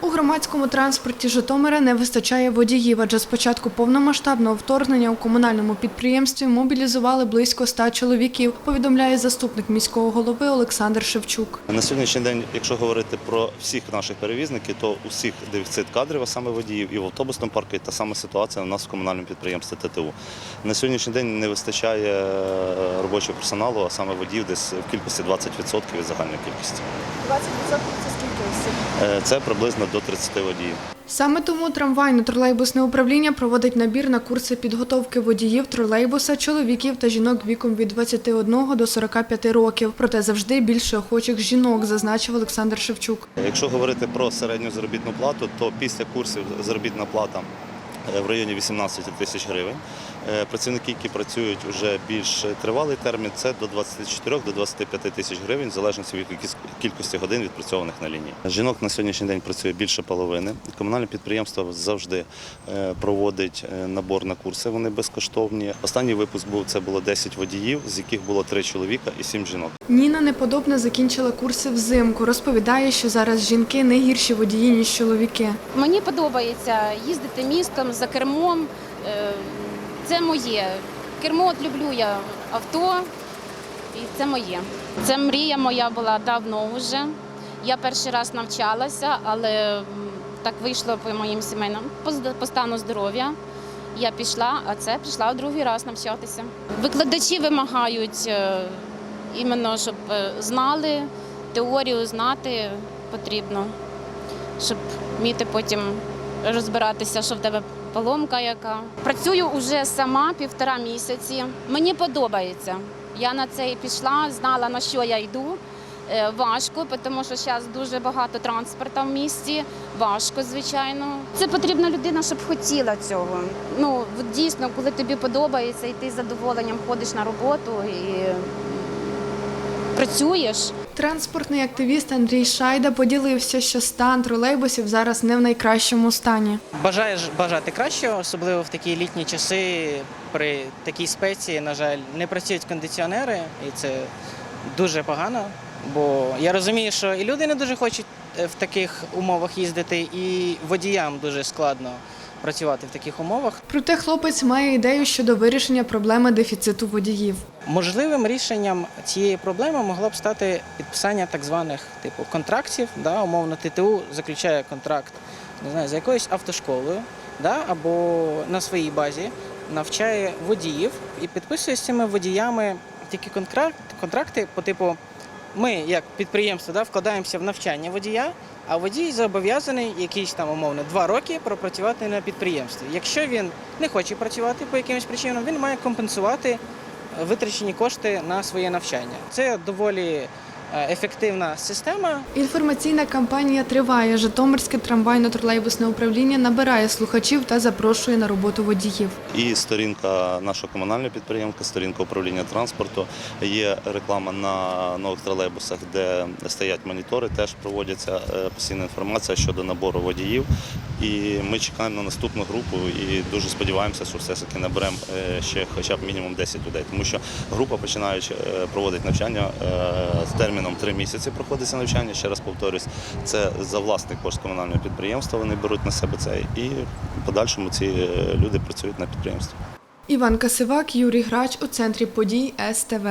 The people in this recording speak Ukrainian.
У громадському транспорті Житомира не вистачає водіїв, адже з початку повномасштабного вторгнення у комунальному підприємстві мобілізували близько ста чоловіків, повідомляє заступник міського голови Олександр Шевчук. На сьогоднішній день, якщо говорити про всіх наших перевізників, то усіх дефіцит кадрів, а саме водіїв, і в автобусному парку і та сама ситуація у нас в комунальному підприємстві ТТУ. На сьогоднішній день не вистачає е, робочого персоналу, а саме водіїв десь в кількості 20% від загальної кількості. 20% – це Е, Це приблизно до 30 водіїв. Саме тому трамвайно-тролейбусне управління проводить набір на курси підготовки водіїв тролейбуса, чоловіків та жінок віком від 21 до 45 років. Проте завжди більше охочих жінок, зазначив Олександр Шевчук. Якщо говорити про середню заробітну плату, то після курсів заробітна плата е, в районі 18 тисяч гривень. Е, Працівники, які працюють вже більш тривалий термін, це до 24 до 25 тисяч гривень, в залежності від кількості годин відпрацьованих на лінії. Жінок на сьогоднішній день працює більше половини. Комунальне підприємство завжди е, проводить е, набор на курси. Вони безкоштовні. Останній випуск був це було 10 водіїв, з яких було 3 чоловіка і 7 жінок. Ніна Неподобна закінчила курси взимку. Розповідає, що зараз жінки не гірші водії, ніж чоловіки. Мені подобається їздити містом за кермом. Це моє. Кермо от люблю я авто, і це моє. Це мрія моя була давно вже. Я перший раз навчалася, але так вийшло по моїм сімейним по стану здоров'я. Я пішла, а це прийшла в другий раз навчатися. Викладачі вимагають е, іменно, щоб е, знали, теорію знати потрібно щоб вміти потім розбиратися, що в тебе поломка яка. Працюю вже сама півтора місяці. Мені подобається. Я на це і пішла, знала на що я йду. Е, Важко, тому що зараз дуже багато транспорту в місті. Важко, звичайно. Це потрібна людина, щоб хотіла цього. Ну дійсно, коли тобі подобається, і ти з задоволенням ходиш на роботу і працюєш. Транспортний активіст Андрій Шайда поділився, що стан тролейбусів зараз не в найкращому стані. Бажаєш бажати кращого, особливо в такі літні часи. При такій спеці, на жаль, не працюють кондиціонери, і це дуже погано. Бо я розумію, що і люди не дуже хочуть е, в таких умовах їздити, і водіям дуже складно працювати в таких умовах. Проте хлопець має ідею щодо вирішення проблеми дефіциту водіїв. Можливим рішенням цієї проблеми могло б стати підписання так званих типу контрактів. Да, умовно, ТТУ заключає контракт не знаю, з якоюсь автошколою, да, або на своїй базі навчає водіїв і підписує з цими водіями такі контракт, контракти по типу. Ми, як підприємство, да, вкладаємося в навчання водія, а водій зобов'язаний якісь там умовно два роки пропрацювати на підприємстві. Якщо він не хоче працювати по якимось причинам, він має компенсувати витрачені кошти на своє навчання. Це доволі ефективна система. Інформаційна кампанія триває. Житомирське трамвайно-тролейбусне управління набирає слухачів та запрошує на роботу водіїв. І сторінка нашого комунального підприємства, сторінка управління транспорту. Є реклама на нових тролейбусах, де стоять монітори. Теж проводяться е, постійна інформація щодо набору водіїв. І ми чекаємо на наступну групу і дуже сподіваємося, що все ж таки наберемо е, ще хоча б мінімум 10 людей. Тому що група починаючи е, проводить навчання е, з терміном 3 місяці. Проходиться навчання. Ще раз повторюсь, це за власний кошт комунального підприємства. Вони беруть на себе це, і в подальшому ці е, люди працюють на підприємстві. Іван Касивак, Юрій Грач у центрі подій СТВ.